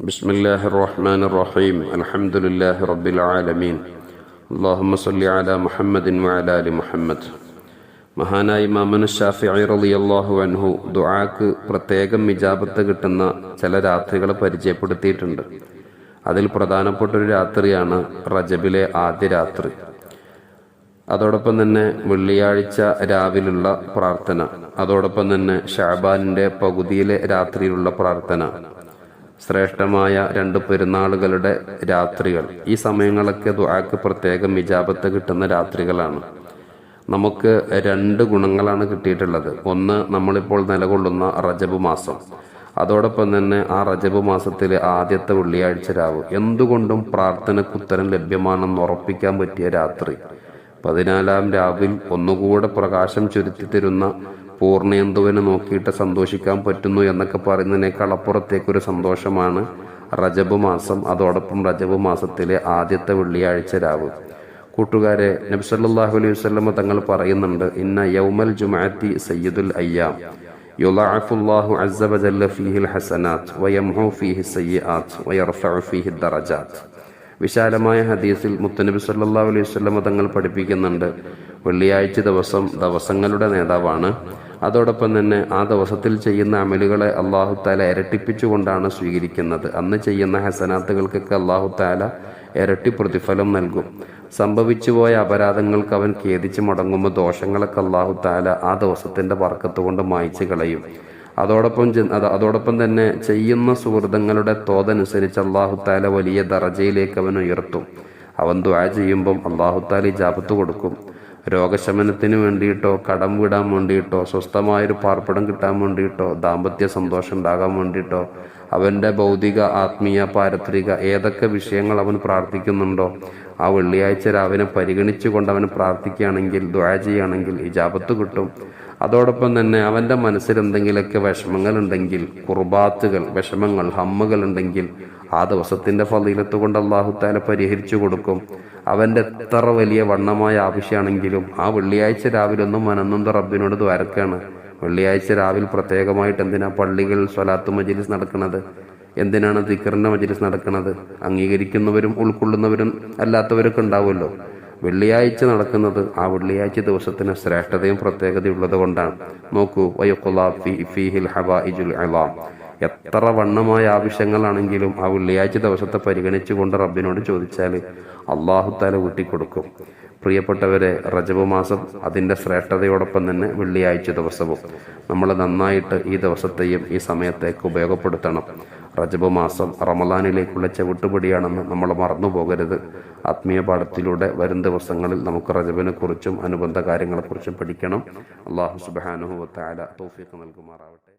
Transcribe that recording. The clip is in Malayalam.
بسم الله الرحمن الرحيم الحمد لله رب العالمين اللهم صل على محمد وعلى آل محمد മഹാനായ ഇമാമന് ഷാഫിഇ റളിയല്ലാഹു അൻഹു ദുആക്ക് പ്രത്യേകം ഇജാബത്ത് കിട്ടുന്ന ചില രാത്രികൾ പരിചയപ്പെടുത്തിയിട്ടുണ്ട് അതിൽ പ്രധാനപ്പെട്ട ഒരു രാത്രിയാണ് റജബിലെ ആദ്യ രാത്രി അതോടൊപ്പം തന്നെ വെള്ളിയാഴ്ച രാവിലുള്ള പ്രാർത്ഥന അതോടൊപ്പം തന്നെ ഷാബാനിന്റെ പകുതിയിലെ രാത്രിയിലുള്ള പ്രാർത്ഥന ശ്രേഷ്ഠമായ രണ്ട് പെരുന്നാളുകളുടെ രാത്രികൾ. ഈ സമയങ്ങളൊക്കെ ദുആക്ക് പ്രത്യേകം ഇജാബത്ത് കിട്ടുന്ന രാത്രികളാണ്. നമുക്ക് രണ്ട് ഗുണങ്ങളാണ് കിട്ടിയിട്ടുള്ളത്. ഒന്ന് നമ്മളിപ്പോൾ നിലകൊള്ളുന്ന റജബ് മാസം. അതോടൊപ്പം തന്നെ ആ റജബ് മാസത്തിലെ ആദ്യത്തെ വെള്ളിയാഴ്ച രാവ്. എന്തുകൊണ്ടും പ്രാർത്ഥനയ്ക്ക് ഉത്തരം ലഭ്യമാണെന്ന് ഉറപ്പിക്കാൻ പറ്റിയ രാത്രി. പതിനാലാം രാവിൽ ഒന്നുകൂടെ പ്രകാശം ചുരുത്തി തരുന്ന പൂർണയന്തുവിനെ നോക്കിയിട്ട് സന്തോഷിക്കാൻ പറ്റുന്നു എന്നൊക്കെ പറയുന്നതിനേക്കാൾ അപ്പുറത്തേക്കൊരു സന്തോഷമാണ് റജബ് മാസം. അതോടൊപ്പം റജബ് മാസത്തിലെ ആദ്യത്തെ വെള്ളിയാഴ്ച രാവ്. കൂട്ടുകാരെ നബ്സല്ലാഹു അലൈഹി വസ്ലമ തങ്ങൾ പറയുന്നുണ്ട് ഇന്ന യൗമൽ ജുമാഅത്തി സയ്യിദുൽ അയ്യാം. യുലാഫുല്ലാഹു അസ്സബജല്ല ഫീഹിൽ ഹസനാത്ത് വയംഹു ഫീഹി സയ്യിആത്ത് വയർഫഉ ഫീഹി ദറജാത്ത് വിശാലമായ ഹദീസിൽ മുത്തനബി സല്ലാ അലൈഹി വസല്ലമ തങ്ങൾ പഠിപ്പിക്കുന്നുണ്ട് വെള്ളിയാഴ്ച ദിവസം ദിവസങ്ങളുടെ നേതാവാണ്. അതോടൊപ്പം തന്നെ ആ ദിവസത്തിൽ ചെയ്യുന്ന അമലുകളെ അള്ളാഹു താല ഇരട്ടിപ്പിച്ചുകൊണ്ടാണ് സ്വീകരിക്കുന്നത്. അന്ന് ചെയ്യുന്ന ഹസനാത്തുകൾക്കൊക്കെ അള്ളാഹു താല ഇരട്ടി പ്രതിഫലം നൽകും. സംഭവിച്ചു പോയ അപരാധങ്ങൾക്ക് അവൻ ഖേദിച്ച് മടങ്ങുമ്പോൾ ദോഷങ്ങളൊക്കെ അള്ളാഹു താല ആ ദിവസത്തിന്റെ വർക്കത്ത് കൊണ്ട് മായ്ച്ചു കളയും. അതോടൊപ്പം അതോടൊപ്പം തന്നെ ചെയ്യുന്ന സുഹൃതങ്ങളുടെ തോതനുസരിച്ച് അള്ളാഹു താല വലിയ ദറജയിലേക്ക് അവൻ ഉയർത്തും. അവൻ ദ്വാ ചെയ്യുമ്പം അള്ളാഹു താല ജാപത്ത് കൊടുക്കും. രോഗശമനത്തിന് വേണ്ടിയിട്ടോ കടം വിടാൻ വേണ്ടിയിട്ടോ സ്വസ്ഥമായൊരു പാർപ്പിടം കിട്ടാൻ വേണ്ടിയിട്ടോ ദാമ്പത്യ സന്തോഷം ഉണ്ടാകാൻ വേണ്ടിയിട്ടോ അവന്റെ ഭൗതിക ആത്മീയ പാരത്രിക ഏതൊക്കെ വിഷയങ്ങൾ അവൻ പ്രാർത്ഥിക്കുന്നുണ്ടോ ആ വെള്ളിയാഴ്ച രാവിലെ പരിഗണിച്ചുകൊണ്ട് അവൻ പ്രാർത്ഥിക്കുകയാണെങ്കിൽ ദ്വാ ചെയ്യുകയാണെങ്കിൽ ഇജാപത്ത് കിട്ടും. അതോടൊപ്പം തന്നെ അവന്റെ മനസ്സിൽ എന്തെങ്കിലുമൊക്കെ വിഷമങ്ങൾ ഉണ്ടെങ്കിൽ കുർബാത്തുകൾ വിഷമങ്ങൾ ഹമ്മുകൾ ഉണ്ടെങ്കിൽ ആ ദിവസത്തിന്റെ ഫലീലത്ത് കൊണ്ട് അള്ളാഹുത്താല പരിഹരിച്ചു കൊടുക്കും. അവന്റെ എത്ര വലിയ വണ്ണമായ ആവശ്യമാണെങ്കിലും ആ വെള്ളിയാഴ്ച രാവിലെ ഒന്നും മനന്നൊന്ത് റബ്ബിനോട് ദ്വാരക്കാണ്. വെള്ളിയാഴ്ച രാവിലെ പ്രത്യേകമായിട്ട് എന്തിനാ പള്ളികൾ സ്വലാത്ത് മജിലിസ് നടക്കുന്നത്? എന്തിനാണ് ദിക്കറിന്റെ മജിലിസ് നടക്കുന്നത് അംഗീകരിക്കുന്നവരും ഉൾക്കൊള്ളുന്നവരും അല്ലാത്തവരൊക്കെ ഉണ്ടാവുമല്ലോ. വെള്ളിയാഴ്ച നടക്കുന്നത് ആ വെള്ളിയാഴ്ച ദിവസത്തിന് ശ്രേഷ്ഠതയും പ്രത്യേകതയും ഉള്ളത് കൊണ്ടാണ്. നോക്കൂ ഫീഹിൽ എത്ര വണ്ണമായ ആവശ്യങ്ങളാണെങ്കിലും ആ വെള്ളിയാഴ്ച ദിവസത്തെ പരിഗണിച്ചുകൊണ്ട് റബ്ബിനോട് ചോദിച്ചാൽ അള്ളാഹുത്താല കൂട്ടിക്കൊടുക്കും പ്രിയപ്പെട്ടവരെ റജബ് മാസം അതിന്റെ ശ്രേഷ്ഠതയോടൊപ്പം തന്നെ വെള്ളിയാഴ്ച ദിവസവും. നമ്മൾ നന്നായിട്ട് ഈ ദിവസത്തെയും ഈ സമയത്തേക്ക് ഉപയോഗപ്പെടുത്തണം. റജബ് മാസം റമലാനിലേക്കുള്ള ചവിട്ടുപടിയാണെന്ന് നമ്മൾ മറന്നു പോകരുത് ആത്മീയ പാഠത്തിലൂടെ വരും ദിവസങ്ങളിൽ നമുക്ക് റജബിനെ കുറിച്ചും അനുബന്ധ കാര്യങ്ങളെക്കുറിച്ചും പഠിക്കണം. അള്ളാഹു സുബാനുഹുവത്തായ തോഫിക്ക് നൽകുമാറാവട്ടെ.